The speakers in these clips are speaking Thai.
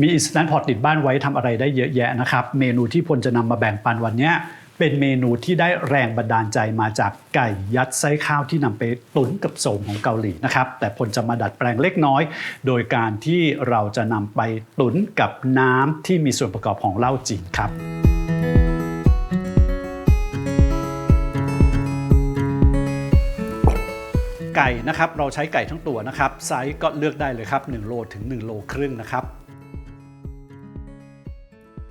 มี Instant Pot ติดบ้านไว้ทำอะไรได้เยอะแยะนะครับ เมนูที่พลจะนำมาแบ่งปันวันนี้เป็นเมนูที่ได้แรงบันดาลใจมาจากไก่ยัดไส้ข้าวที่นำไปตุ๋นกับโสมของเกาหลีนะครับ แต่พลจะมาดัดแปลงเล็กน้อย โดยการที่เราจะนำไปตุ๋นกับน้ำที่มีส่วนประกอบของเหล้าจีนครับไก่นะครับเราใช้ไก่ทั้งตัวนะครับไซส์ก็เลือกได้เลยครับ1โลถึง1โลครึ่งนะครับ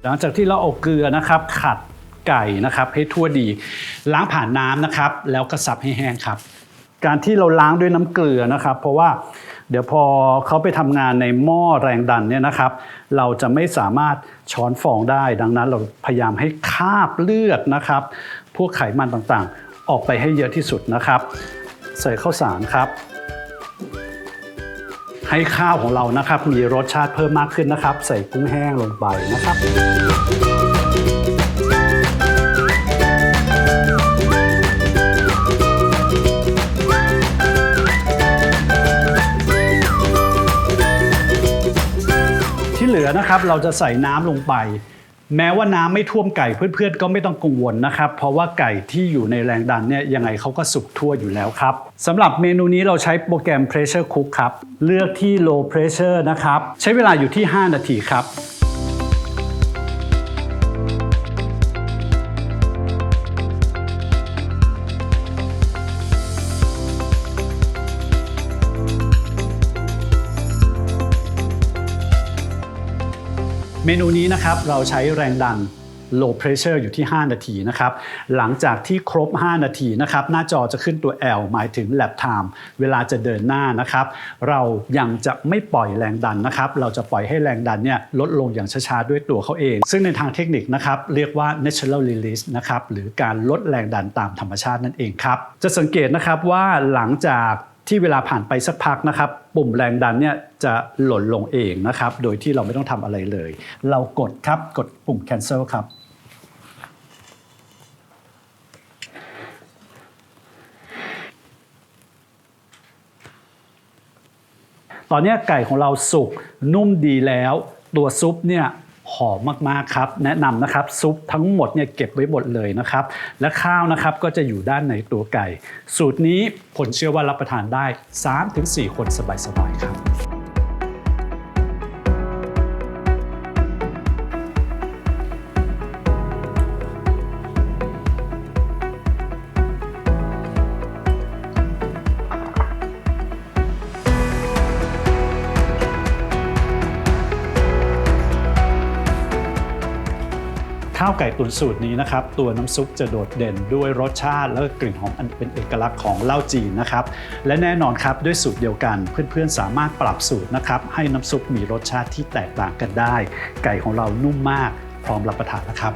หลังจากที่เราเอาเกลือนะครับขัดไก่นะครับให้ทั่วดี ล้างผ่านน้ำนะครับ แล้วก็ซับให้แห้งครับ การที่เราล้างด้วยน้ำเกลือนะครับ เพราะว่าเดี๋ยวพอเขาไปทำงานในหม้อแรงดันเนี่ยนะครับ เราจะไม่สามารถช้อนฟองได้ ดังนั้นเราพยายามให้คาบเลือดนะครับ พวกไขมันต่างๆ ออกไปให้เยอะที่สุดนะครับ ใส่ข้าวสารครับ ให้ข้าวของเรานะครับ มีรสชาติเพิ่มมากขึ้นนะครับ ใส่กุ้งแห้งลงไปนะครับที่เหลือนะครับเราจะใส่น้ำลงไป แม้ว่าน้ำไม่ท่วมไก่เพื่อนๆ ก็ไม่ต้องกังวลนะครับ เพราะว่าไก่ที่อยู่ในแรงดันเนี่ยยังไงเขาก็สุกทั่วอยู่แล้วครับสำหรับเมนูนี้เราใช้โปรแกรม Pressure Cook ครับ เลือกที่ Low Pressure นะครับ ใช้เวลาอยู่ที่ 5 นาทีครับ เมนูนี้นะครับเราใช้แรงดัน low pressure อยู่ที่ 5 นาทีนะครับ หลังจากที่ครบ 5 นาทีนะครับ หน้าจอจะขึ้นตัว L หมายถึง lap time เวลาจะเดินหน้านะครับ เรายังจะไม่ปล่อยแรงดันนะครับ เราจะปล่อยให้แรงดันเนี่ยลดลงอย่างช้าๆ ด้วยตัวเขาเอง ซึ่งในทางเทคนิคนะครับ เรียกว่า natural release นะครับ หรือการลดแรงดันตามธรรมชาตินั่นเองครับ จะสังเกตนะครับว่าหลังจาก ที่เวลาผ่านไปสักพักนะครับ ปุ่มแรงดันเนี่ยจะหล่นลงเองนะครับ โดยที่เราไม่ต้องทำอะไรเลย เรากดครับกดปุ่ม cancel ครับตอนนี้ไก่ของเราสุกนุ่มดีแล้ว ตัวซุปเนี่ย หอมมากๆครับ แนะนำนะครับซุปทั้งหมดเนี่ยเก็บไว้หมดเลยนะครับ และข้าวนะครับก็จะอยู่ด้านในตัวไก่ สูตรนี้ผลเชื่อว่ารับประทานได้ 3-4 คนสบายๆครับ ข้าวไก่ตุ๋นสูตรนี้นะครับ ตัวน้ำซุปจะโดดเด่นด้วยรสชาติและกลิ่นหอมอันเป็นเอกลักษณ์ของเหล้าจีนนะครับ และแน่นอนครับด้วยสูตรเดียวกัน เพื่อนๆสามารถปรับสูตรนะครับให้น้ำซุปมีรสชาติที่แตกต่างกันได้ ไก่ของเรานุ่มมาก พร้อมรับประทานนะครับ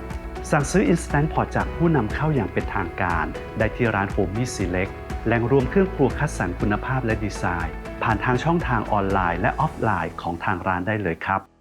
สั่งซื้อ Instant Pot จากผู้นำเข้าอย่างเป็นทางการ ได้ที่ร้าน h o m e Select แหล่งรวมเครื่องครัวคัดสรรคุณภาพและดีไซน์ ผ่านทางช่องทางออนไลน์และออฟไลน์ของทางร้านได้เลยครับ